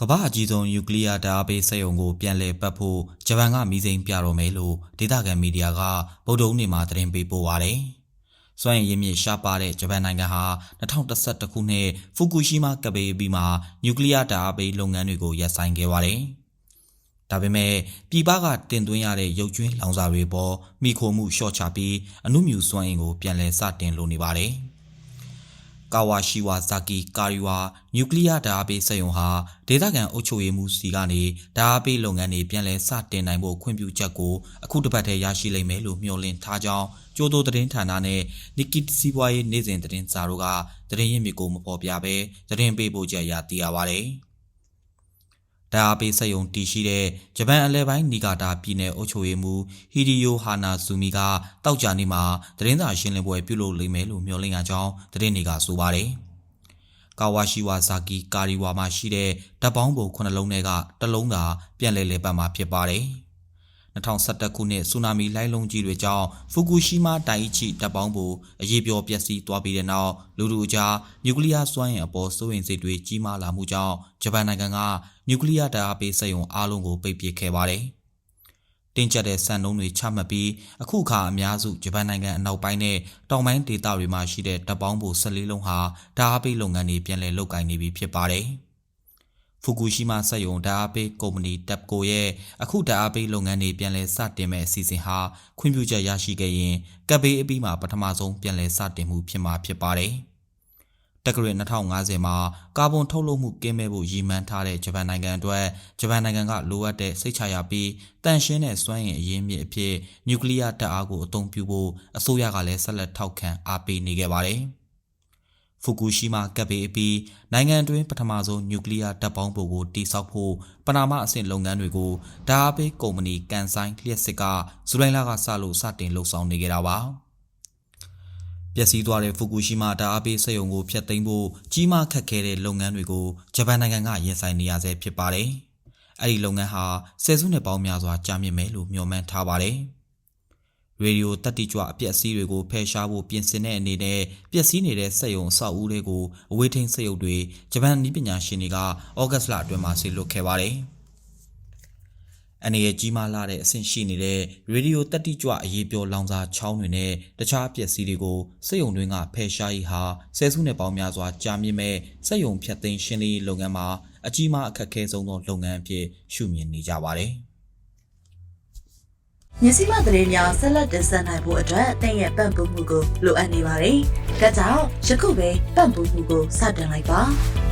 ကမ္ဘာအကြီးဆုံးယူကလီးယားဓာတ်အားပေးစက်ရုံကိုပြန်လည်ပတ်ဖို့ဂျပန်ကမီးစိမ်းပြတော့မယ်လို့ဒေသခံမီဒီယာကဗုဒ္ဓဦးနေမှာသတင်းပေးပို့ပါတယ်။စွမ်းရည်ရင်းမြစ်ရှားပါတဲ့ဂျပန်နိုင်ငံဟာ2011ခုနှစ်ဖူကူရှီမာကဘေးပြီးမှာနျူကလီးယားဓာတ်အားပေးလုပ်ငန်းတွေကိုရပ်ဆိုင်းခဲ့ပါတယ်။ဒါပေမဲ့ပြည်ပကတင်သွင်းရတဲ့ရုပ်ကြွင်းလောင်စာတွေပေါ်မိခိုမှုလျှော့ချပြီးအမှုမြူစွမ်းအင်ကိုပြန်လည်စတင်လိုနေပါတယ်။ ကာဝါရှိဝါဇာကီကာရီဝါနျူကလ িয়ার ဓာတ်အားပေးစက်ရုံဟာဒေသခံအုပ်ချုပ်ရေးမှုစီကနေဓာတ်အားပေးလုပ်ငန်းတွေပြန်လည်စတင်နိုင်ဖို့ခွင့်ပြုချက်ကိုအခုတစ်ပတ်ထဲရရှိလိမ့်မယ်လို့မျှော်လင့်ထားကြောင်းကျိုးတိုသတင်းဌာနနဲ့နီကီတစီပွားရေးနေ့စဉ်သတင်းစာတို့ကသတင်းရင်းမြစ်ကိုမဖော်ပြဘဲသတင်းပေးပို့ချက်ရသိရပါတယ်။ ဓာတ်အားပေးစက်ရုံတည်ရှိတဲ့ဂျပန်အလဲပိုင်းနီဂါတာပြည်နယ်အုပ်ချုပ်ရေးမှူးဟီဒီယိုဟာနာဇူမီကတောက်ကြနေ့မှာသတင်းစာရှင်းလင်းပွဲပြုလုပ်လိမ့်မယ်လို့မျှော်လင့်ရကြောင်းသတင်းတွေကဆိုပါတယ်။ကာဝါရှိဝါဇာကီကာရီဝါမှာရှိတဲ့တပ်ပေါင်းပုံခုနှလုံးထဲကတစ်လုံးသာပြန်လည်လဲပတ်မှာဖြစ်ပါတယ်။ 2011ခုနှစ်ဆူနာမီလှိုင်းလုံးကြီးတွေကြောင့်ဖူကူရှီမာတိုင်အီချီတပ်ပေါင်းပုံအရေးပြောပျက်စီးသွားပြီးတဲ့နောက်လူလူအကြားနျူကလ িয়ারစွမ်းအင်အပေါ်စိုးရိမ်စိတ်တွေကြီးမားလာမှုကြောင့်ဂျပန်နိုင်ငံကနျူကလ িয়ারဓာတ်အားပေးစက်ရုံအားလုံးကိုပိတ်ပစ်ခဲ့ပါတယ်။တင်းကျပ်တဲ့စံနှုန်းတွေချမှတ်ပြီးအခုအခါအများစုဂျပန်နိုင်ငံအနောက်ပိုင်းနဲ့တောင်ပိုင်းဒေသတွေမှာရှိတဲ့တပ်ပေါင်းပုံ14လုံးဟာဓာတ်အားပေးလုပ်ငန်းတွေပြန်လည်လုပ်ကိုင်နေပြီဖြစ်ပါတယ်။ ဖူကူရှီမာစက်ရုံဓာတ်အားပေးကုမ္ပဏီတပ်ကိုရဲ့အခုဓာတ်အားပေးလုပ်ငန်းတွေပြန်လည်စတင်မဲ့အစီအစဉ်ဟာခွင့်ပြုချက်ရရှိခဲ့ရင်ကပ်ဘေးအပြီးမှာပထမဆုံးပြန်လည်စတင်မှုဖြစ်မှာဖြစ်ပါတယ်။တက္ကရာ2050မှာကာဗွန်ထုတ်လုပ်မှုကင်းမဲ့ဖို့ရည်မှန်းထားတဲ့ဂျပန်နိုင်ငံအတွက်ဂျပန်နိုင်ငံကလိုအပ်တဲ့စိတ်ချရပြီးတန်ရှင်းတဲ့စွမ်းအင်အရင်းမြစ်အဖြစ်နျူကလ িয়ার ဓာတ်အားကိုအသုံးပြုဖို့အစိုးရကလည်းဆက်လက်ထောက်ခံအားပေးနေခဲ့ပါတယ်။ ဖူကူရှီမာကပ်ဘေးအပြီးနိုင်ငံတွင်းပထမဆုံးနျူကလ িয়ার တပ်ပေါင်းပုံကိုတိစောက်ဖို့ပနာမအဆင့်လုပ်ငန်းတွေကိုဓာတ်အားပေးကုမ္ပဏီကန်ဆိုင်လျှက်စစ်ကဇူလိုင်လကစလို့စတင်လှုပ်ဆောင်နေကြတာပါပျက်စီးသွားတဲ့ဖူကူရှီမာဓာတ်အားပေးစက်ရုံကိုဖျက်သိမ်းဖို့ကြီးမားခက်ခဲတဲ့လုပ်ငန်းတွေကိုဂျပန်နိုင်ငံကရင်ဆိုင်နေရဆဲဖြစ်ပါတယ်။အဲ့ဒီလုပ်ငန်းဟာဆယ်စုနှစ်ပေါင်းများစွာကြာမြင့်မယ်လို့မျှော်မှန်းထားပါတယ်။ ရေဒီယိုတက်တိကြွအပျက်စီးတွေကိုဖယ်ရှားဖို့ပြင်ဆင်တဲ့အနေနဲ့ပျက်စီးနေတဲ့စက်ရုံအဆောက်အဦတွေကိုအဝေးထိန်းစက်ရုပ်တွေဂျပန်နည်းပညာရှင်တွေကဩဂတ်စ်လအတွင်းမှာဆေလွတ်ခဲ့ပါတယ်။အနေရကြီးမားလာတဲ့အဆင့်ရှိနေတဲ့ရေဒီယိုတက်တိကြွအရေးပြောလောင်စာချောင်းတွေနဲ့တခြားပျက်စီးတွေကိုစက်ရုံတွင်းကဖယ်ရှားရေးဟာဆယ်စုနှစ်ပေါင်းများစွာကြာမြင့်မဲ့စက်ရုံဖြတ်သိမ်းရှင်းလင်းရေးလုပ်ငန်းမှာအကြီးမားအခက်အခဲဆုံးသောလုပ်ငန်းအဖြစ်ရှုမြင်နေကြပါတယ်။ မြစည်းမသတင်းများဆက်လက်တင်ဆက်နိုင်ဖို့အတွက်တင့်ရဲ့ပံ့ပိုးမှုကိုလိုအပ်နေပါတယ်။ဒါကြောင့်ယခုပဲပံ့ပိုးမှုကိုစတင်လိုက်ပါ။